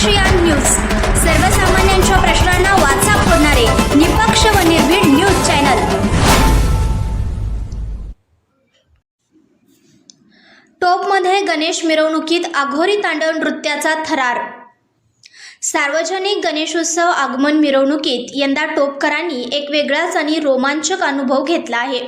ASEAN news. सर्वसामान्यांच्या प्रश्नांना वाचा फोडणारे निपक्ष व निर्भीड न्यूज चॅनल. टोपमध्ये गणेश मिरवणुकीत आघोरी तांडव नृत्याचा थरार. सार्वजनिक गणेशोत्सव आगमन मिरवणुकीत यंदा टोपकरांनी एक वेगळाच आणि रोमांचक अनुभव घेतला आहे.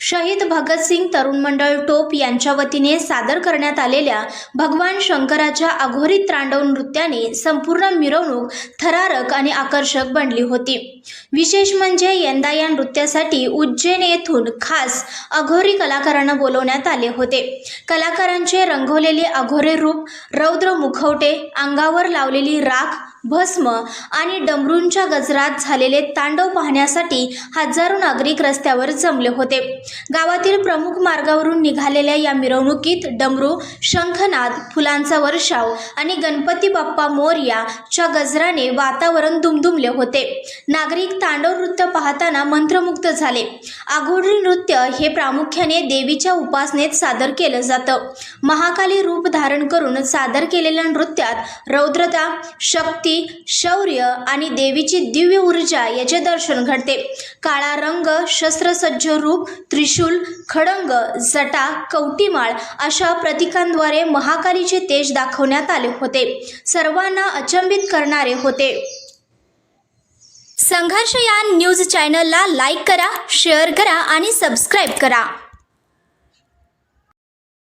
शहीद भगतसिंग तरुण मंडळ टोप यांच्या वतीने सादर करण्यात आलेल्या भगवान शंकराच्या अघोरी तांडव नृत्याने संपूर्ण मिरवणूक थरारक आणि आकर्षक बनली होती. विशेष म्हणजे यंदा या नृत्यासाठी उज्जैन येथून खास अघोरी कलाकारांना बोलवण्यात आले होते. कलाकारांचे रंगवलेले अघोरे रूप रौद्र मुखवटे अंगावर लावलेली राख भस्म आणि डमरूंच्या गजरात झालेले तांडव पाहण्यासाठी हजारो नागरिक रस्त्यावर जमले होते. गावातील प्रमुख मार्गावरून निघालेल्या या मिरवणुकीत डमरू शंखनाद फुलांचा वर्षाव आणि गणपती बाप्पा मोर्याच्या गजराने वातावरण दुमदुमले होते. नागरिक तांडव नृत्य पाहताना मंत्रमुग्ध झाले. आघोडी नृत्य हे प्रामुख्याने देवीच्या उपासनेत सादर केलं जातं. महाकाली रूप धारण करून सादर केलेल्या नृत्यात रौद्रता शक्ती शौर्य आणि देवीची दिव्य ऊर्जा याचे दर्शन घडते. काळा रंग शस्त्रसज्ज रूप त्रिशूल खडंग जटा कवटीमाळ अशा प्रतीकांद्वारे महाकालीचे तेज दाखवण्यात आले होते. सर्वांना अचंबित करणारे होते. संघर्ष या न्यूज चॅनलला लाईक करा शेअर करा आणि सबस्क्राईब करा.